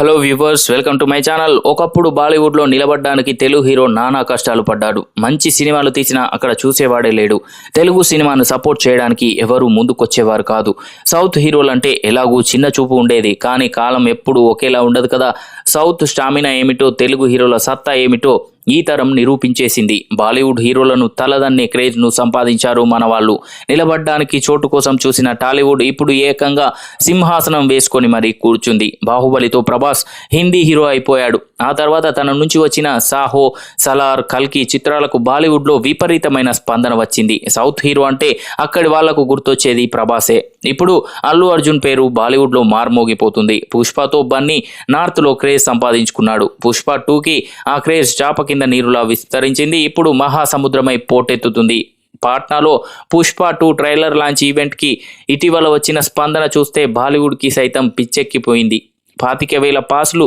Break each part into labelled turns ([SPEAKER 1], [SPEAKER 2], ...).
[SPEAKER 1] Hello viewers welcome to my channel. ఒకప్పుడు బాలీవుడ్లో నిలబడ్డానికి Telugu hero నానా కష్టాలు పడ్డాడు. మంచి సినిమాలు తీసినా అక్కడ చూసేవాడే లేడు. తెలుగు సినిమాను సపోర్ట్ చేయడానికి ఎవరూ ముందుకొచ్చేవారు కాదు. సౌత్ హీరోలంటే ఎలాగూ చిన్న చూపు ఉండేది. కానీ కాలం ఎప్పుడూ ఒకేలా ఉండదు కదా. సౌత్ స్టామినా ఏమిటో తెలుగు హీరోల సత్తా ఏమిటో ఈ తరం నిరూపించేసింది. బాలీవుడ్ హీరోలను తలదన్నే క్రేజ్ను సంపాదించారు మన వాళ్ళు నిలబడ్డానికి చోటు కోసం చూసిన టాలీవుడ్ ఇప్పుడు ఏకంగా సింహాసనం వేసుకొని మరీ కూర్చుంది. బాహుబలితో ప్రభాస్ హిందీ హీరో అయిపోయాడు. ఆ తర్వాత తన నుంచి వచ్చిన సాహో సలార్ కల్కి చిత్రాలకు బాలీవుడ్లో విపరీతమైన స్పందన వచ్చింది. సౌత్ హీరో అంటే అక్కడి వాళ్ళకు గుర్తొచ్చేది ప్రభాసే. ఇప్పుడు అల్లు అర్జున్ పేరు బాలీవుడ్లో మార్మోగిపోతుంది. పుష్పతో బన్నీ నార్త్లో క్రేజ్ సంపాదించుకున్నాడు. పుష్ప టూకి ఆ క్రేజ్ చాపకి కింద నీరులా విస్తరించింది. ఇప్పుడు మహాసముద్రమై పోటెత్తుతుంది. పాట్నాలో పుష్ప టూ ట్రైలర్ లాంచ్ ఈవెంట్కి ఇటీవల వచ్చిన స్పందన చూస్తే బాలీవుడ్కి సైతం పిచ్చెక్కిపోయింది. పాతిక వేల పాసులు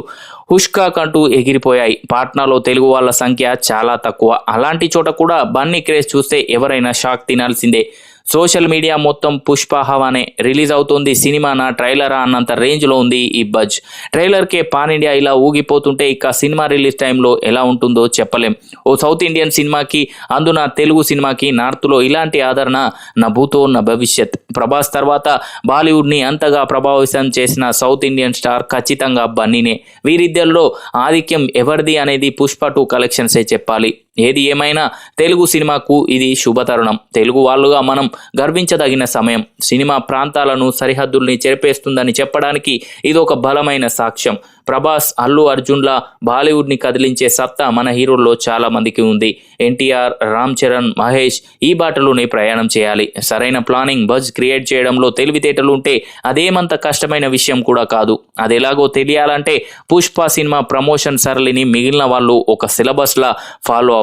[SPEAKER 1] హుష్కాక్ అంటూ ఎగిరిపోయాయి. పాట్నాలో తెలుగు వాళ్ళ సంఖ్య చాలా తక్కువ. అలాంటి చోట కూడా బన్నీ క్రేజ్ చూస్తే ఎవరైనా షాక్ తినాల్సిందే. సోషల్ మీడియా మొత్తం పుష్ప హవానే రిలీజ్ అవుతుంది. సినిమానా ట్రైలరా అన్నంత రేంజ్లో ఉంది ఈ బజ్. ట్రైలర్కే పాన్ ఇండియా ఇలా ఊగిపోతుంటే ఇక సినిమా రిలీజ్ టైంలో ఎలా ఉంటుందో చెప్పలేం. ఓ సౌత్ ఇండియన్ సినిమాకి అందున తెలుగు సినిమాకి నార్త్లో ఇలాంటి ఆదరణ నా భూతో నా భవిష్యత్. ప్రభాస్ తర్వాత బాలీవుడ్ని అంతగా ప్రభావితం చేసిన సౌత్ ఇండియన్ స్టార్ ఖచ్చితంగా బన్నీనే. వీరిద్దరిలో ఆధిక్యం ఎవరిది అనేది పుష్ప టూ కలెక్షన్సే చెప్పాలి. ఏది ఏమైనా తెలుగు సినిమాకు ఇది శుభతరుణం. తెలుగు వాళ్ళుగా మనం గర్వించదగిన సమయం. సినిమా ప్రాంతాలను సరిహద్దుల్ని చెరిపేస్తుందని చెప్పడానికి ఇది ఒక బలమైన సాక్ష్యం. ప్రభాస్ అల్లు అర్జున్ల బాలీవుడ్ని కదిలించే సత్తా మన హీరోల్లో చాలా మందికి ఉంది. ఎన్టీఆర్ రామ్ చరణ్ మహేష్ ఈ బాటలోనే ప్రయాణం చేయాలి. సరైన ప్లానింగ్ బజ్ క్రియేట్ చేయడంలో తెలివితేటలు ఉంటే అదేమంత కష్టమైన విషయం కూడా కాదు. అది ఎలాగో తెలియాలంటే పుష్ప సినిమా ప్రమోషన్ సరళిని మిగిలిన వాళ్ళు ఒక సిలబస్లా ఫాలో